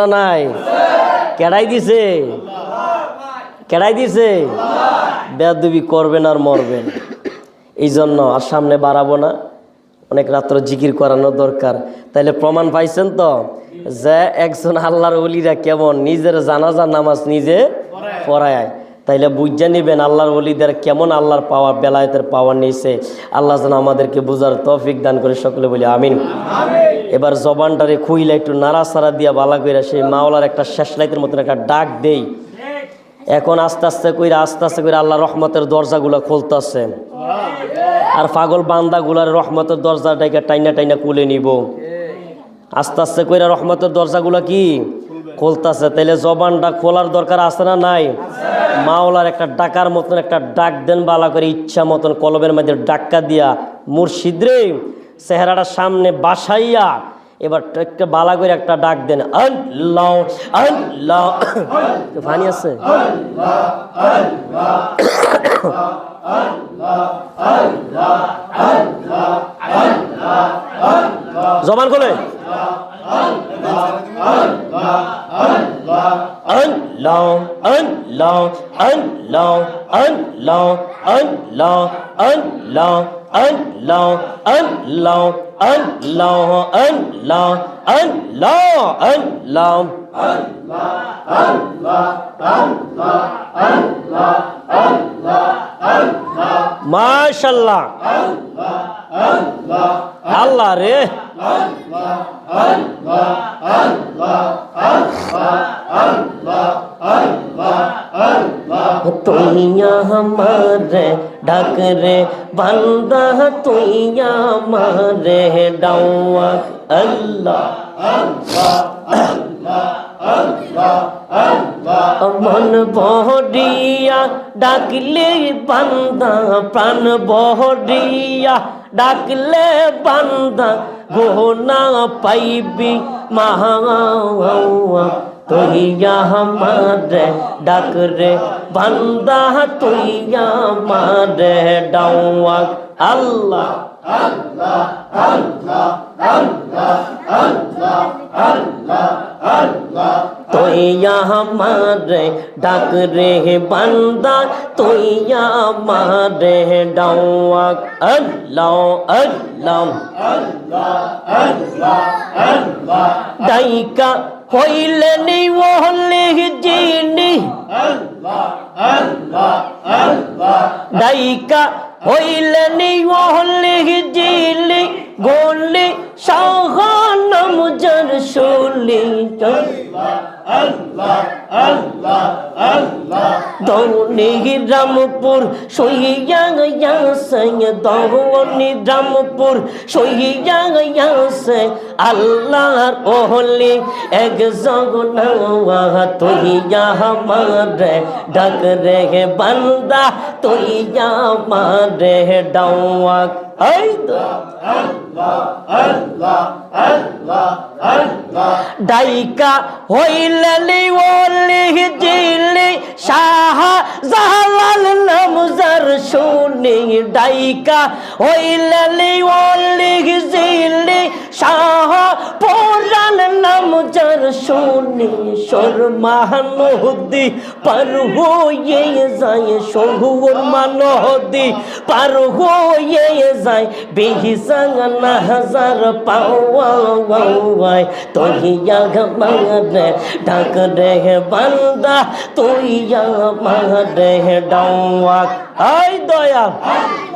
নাই। কেডাই দিছে। কেডাই দিছে। বেদবি করবেন আর মরবেন। এই জন্য আর সামনে বাড়াবো না। অনেক রাত্র জিকির করানো দরকার। তাইলে প্রমাণ পাইছেন তো? যে একজন আল্লাহর অলিরা কেমন? নিজের জানাজা নামাজ নিজে পড়ায়। তাইলে বুঝে নিবেন আল্লাহর অলিদের কেমন আল্লাহর পাওয়ার বেলায়েতের পাওয়ার নিয়েছে। আল্লাহ যেন আমাদেরকে বোঝার তৌফিক দান করে সকলে বলি আমিন। এবার জবানটারে খুইলা একটু নাড়াচাড়া দিয়া বালা কইরা সেই মাওলার একটা শেষ লাইতের মতন একটা ডাক দেই। এখন আস্তে আস্তে কইরা, আস্তে আস্তে করে আল্লাহ রহমতের দরজাগুলো খুলতেছে। আর পাগল বান্দাগুলার রহমতের দরজাটাকে টাইনা টাইনা কুলে নিব। আস্তে আস্তে কইরা রহমতের দরজাগুলো কি? খুলতাছে, তাইলে জবানটা খোলার দরকার আছে না নাই? মাওলার একটা ডাকার মতন একটা ডাক দেন বালা করে, ইচ্ছা মতন কলবের মধ্যে ডাক্কা দিয়া, মুর্শিদ রে, চেহারাটা সামনে বাসাইয়া, এবার একটা বালা করে একটা ডাক দেন, আল্লাহ আছে? জবান খোলে। আল্লাহ আল্লাহ আল্লাহ আল্লাহ আল্লাহ আল্লাহ আল্লাহ আল্লাহ আল্লাহ আল্লাহ আল্লাহ আল্লাহ মাশাল্লাহ আল্লাহ রে তুইয়া আমারে ডাক রে বান্দা তুইয়া আমারে ডাওয়া আল্লাহ মন বহরিয়া ডাকলে বান্দা প্রাণ বহরিয়া ডাকলে বান্দা গোনা পাইবি মহা তুইয়া মারে ডাক রে বান্দা তুইয়া মারে ডাওয়া আল্লাহ আল্লাহ আল্লাহ আল্লাহ আল্লাহ আল্লাহ আল্লাহ তুই আমার ডাক রে বান্দা, তুই আমার ডাওয়াক আল্লাহ আল্লাহ। আল্লাহ আল্লাহ আল্লাহ দাইকা হইলেন মহলে জিনি। আল্লাহ আল্লাহ আল্লাহ দাইকা নি ওহলে জিলি গোলি সাহানম জর শুলি ধনী রামপুর সইয়া গয়া সঙ্গ ধনী রামপুর সইয়া গয়া সে আল্লাহর ওহলে এক জগনাওয়া তুইয়া আমার ডাক রে বান্দা তুইয়া আমার ডাওয়া ডাইকা হইলি ওলি জিলি শাহ জাহালাল নামজার শুনি ডাইকা হইলি ওলি জিলি শাহ পুরান নাম যার শুনি শর্মাহদি পার হয়ে যায় শহুর মানহদি পার হয়ে যায় বেহিসাঙ্গ না হাজার পাওয়ায় তুই মারে ডাক রে বান্দা তুই মারে ডাওয়া হাই দয়া।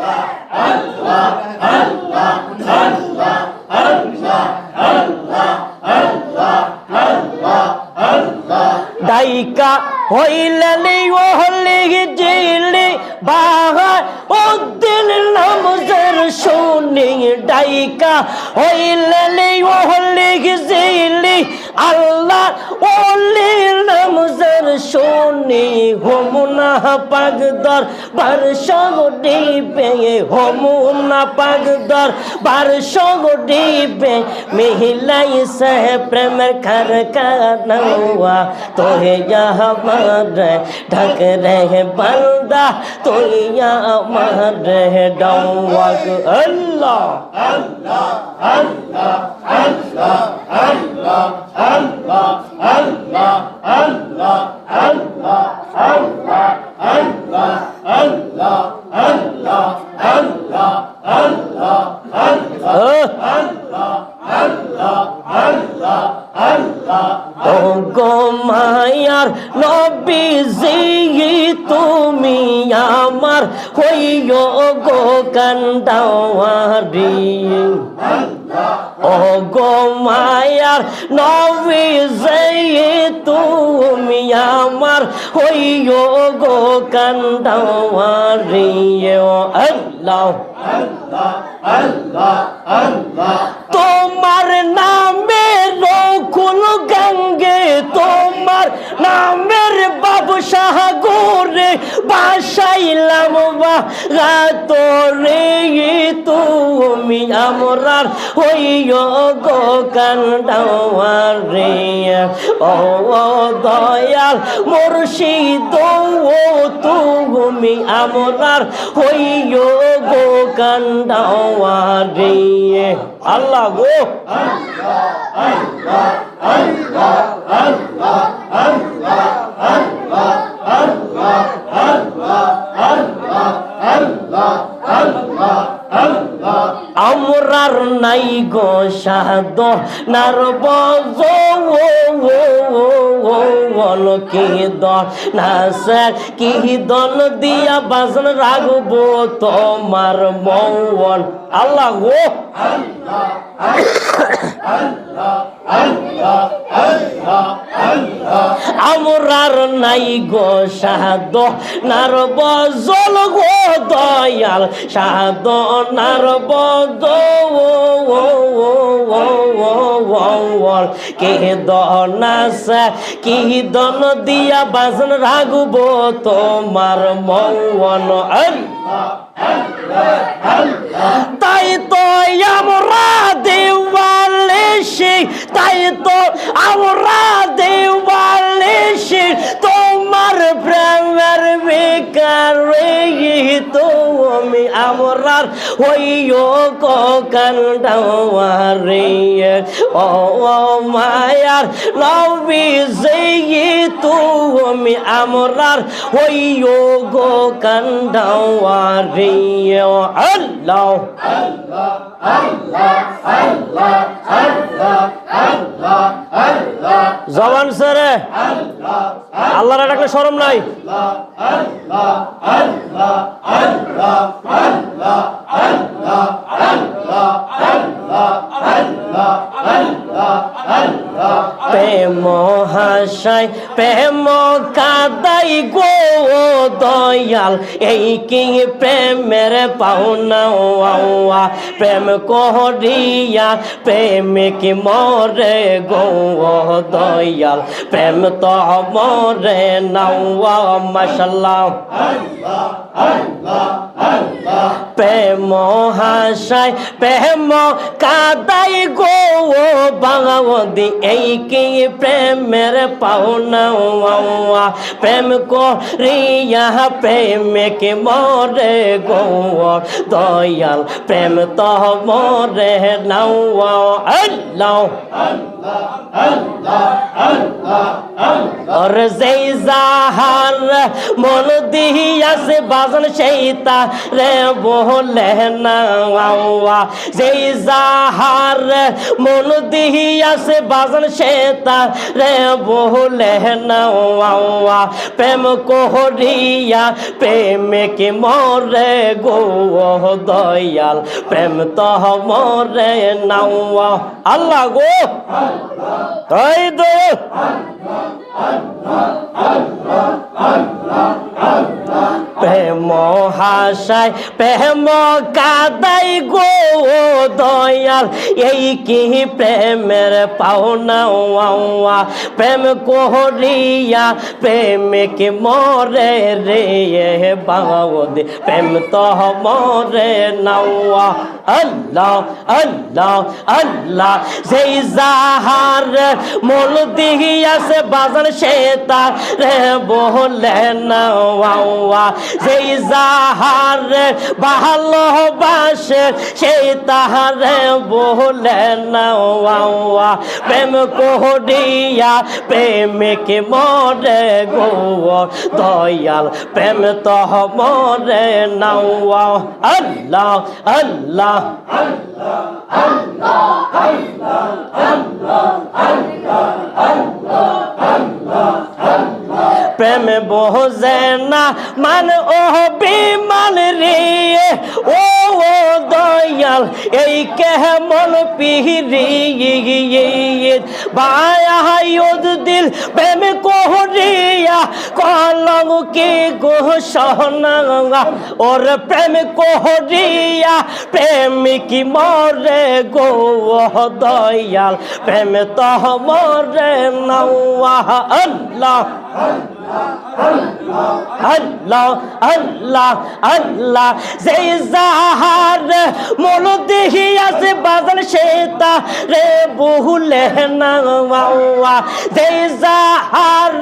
Allah, Allah, Allah, Allah. ডাইকা হইলে ওহলি জিলি বাহা শুনি। ডাইকা হইলে ওহলি জিলি আল্লাহ শুনি হোমনা পাগদর বারশো ডিবে হোমনা পাগদর বারশো ডিবে মিহিলাই সে প্রেমের খর কানওয়া তোহে মারে ঢক রে বান্দা তোয়া মারে ডাওয়াক আল্লাহ। ও গো মায়ার নবী তুমি আমার হইও গো কান্দাওয়ারি। ও গো মায়ার নবী তুমি আমার হইও গো কান্দাওয়ারি ও আল্লাহ, তোমার নামে রকুল গঙ্গে, তোমার নামের বাবু বাসাইলাম তোরে তুমি আমরার হইয় গো কান্ডাওয়ার ও দয়াল মুর্শিদ, ও তুমি আমরার হইয় গো কান্ডাওয়ার আল্লাহ গো। আমরার সাদ নার বল কি দল না স্যার কি দল দিয়া বাজন রাখব তোমার মৌল আল্লাহ গো আমরার নাই গো সাদ নার বজল গো দয়াল। সাদ নার বজল কে দনাস কি দন দিয়া বাজন রাখব তোমার মৌন। তাই তো আমরা দেওয়ালে সে তাই তো আমরা তো আমি আমরার হইও কান্ডাওয়ারে ও মায়ার নবী যেই তুমি আমরার হইও গো কান্ডাওয়ারে ও আল্লাহ জবান স্যারে আল্লাহর ডাকলে শরম নাই। প্রেম হাসাই প্রেম কাদাই গো দয়াল, এই কি প্রেমের পাওনা ওয়া প্রেম করিয়া প্রেমিক মরে গো দয়াল প্রেম তো মরে নাওয়া মাশাল্লাহ। প্রেম হাসাই প্রেম কাদাই গো বাঙাবদি এই কি প্রেমের পাওনা? প্রেম করিয়া প্রেমিক মরে গো, দয়াল, প্রেম তো মরে নাওয়া আল্লাহ और যেই যাহার মন দিয়াছে বাজন সেই রে বলে না যেই যাহার মন দিয়াছে বাজন সে রে বলে না প্রেম করিয়া প্রেমিক মরে গো দয়াল? প্রেম তো মরে নাওয়া আল্লাহ গো। তাই তো। প্রেম হাসায় প্রেম কাদাই গো দয়াল, এই কি প্রেমের পাওনা? প্রেম করিয়া প্রেমিক মরে রে বাউদে, প্রেম তো মরে নাওয়া আল্লাহ আল্লাহ আল্লাহ সেই যাহার মন দিহিয়াছে বাজার সে তার বলে নাওয়া যেই যাহারে ভালোবাসে সেই তাহারে বলে নাওয়া প্রেম করিয়া প্রেমিক মরে গো দয়াল প্রেম তো মরে নাওয়া আল্লাহ আল্লাহ আল্লাহ আল্লাহ আল্লাহ আল্লাহ আল্লাহ আল্লাহ প্রেম বোঝে না। মান ও বিমান রে, ও ও দয়াল, এই কেমন পিহিরি? বায়ায়ুদ দিল, প্রেম কোহরিয়া কলম কি গো সহনা ওর প্রেম কোহরিয়া, প্রেমিক মরে গো দয়াল, প্রেম তো মরে নওয়া আল্লাহ। अल्लाह अल्लाह अल्लाह जहर मोलो दिहिया से बादल शेता रे बहुल नवा जहर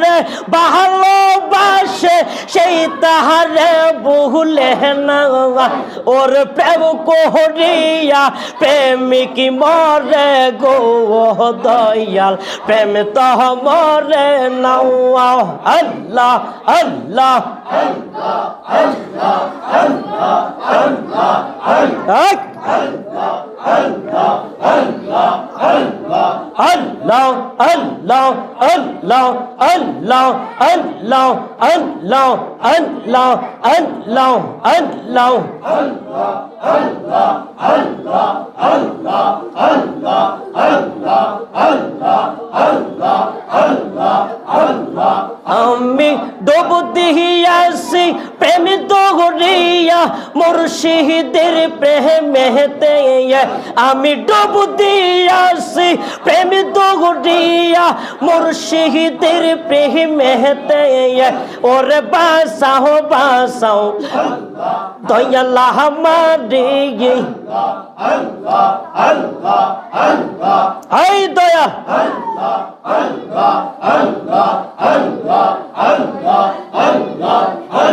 बहलो বাস সেই তাহার प्रेम ওর প্রেম কোহরিয়া প্রেমিক মরে प्रेम तो প্রেম তহ মরে নাও আল্লাহ আল্লাহ আমি দোবদিহিয়াছি প্রেমী দৌড়িয়া মুর্শিদের প্রেমেতে আমি ডোব দিয়াছি প্রেমী দৌড়িয়া মুর্শিদের প্রেমেতে ওরে বাসাও বাসাও দয়াল্লাহ মারি এই দয়া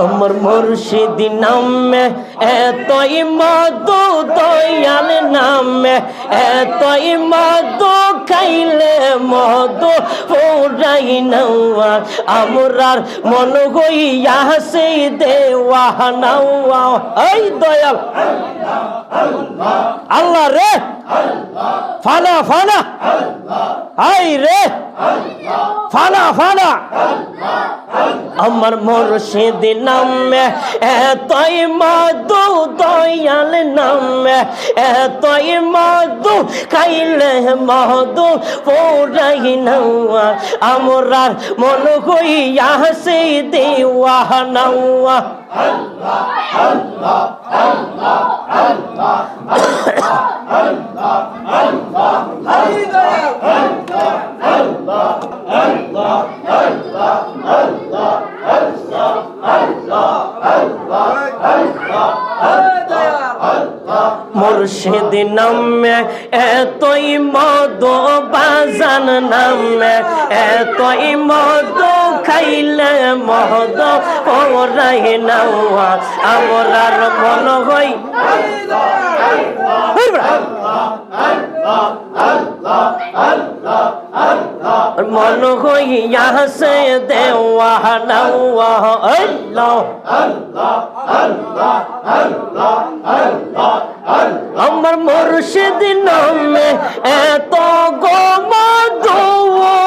আমার মুর্শিদ নামে এতই মধু দয়াল নামে এতই মধু খাইলে মধু পুরাই নেওয়া আমরার মন হইয়া সেই দেওয়া নেওয়া এই দয়াল আল্লাহ রে। ফানা ফানা। আই রে। ফানা ফানা। আমার মুর্শিদ নামে এতই মধু দয়াল নামে এতই মধু খাইলে মধু পৌরাই নেওয়া। আমরার মন হইয়া সেই দেওয়া নেওয়া। নামে এতই মদ বাজান নামে এতই মধু খাইলে মধু ওরাই নাওয়া আমরার মন হই। মন হইয়া সে দেওয়া নাওয়া আমার মুর্শিদ নামে এত গো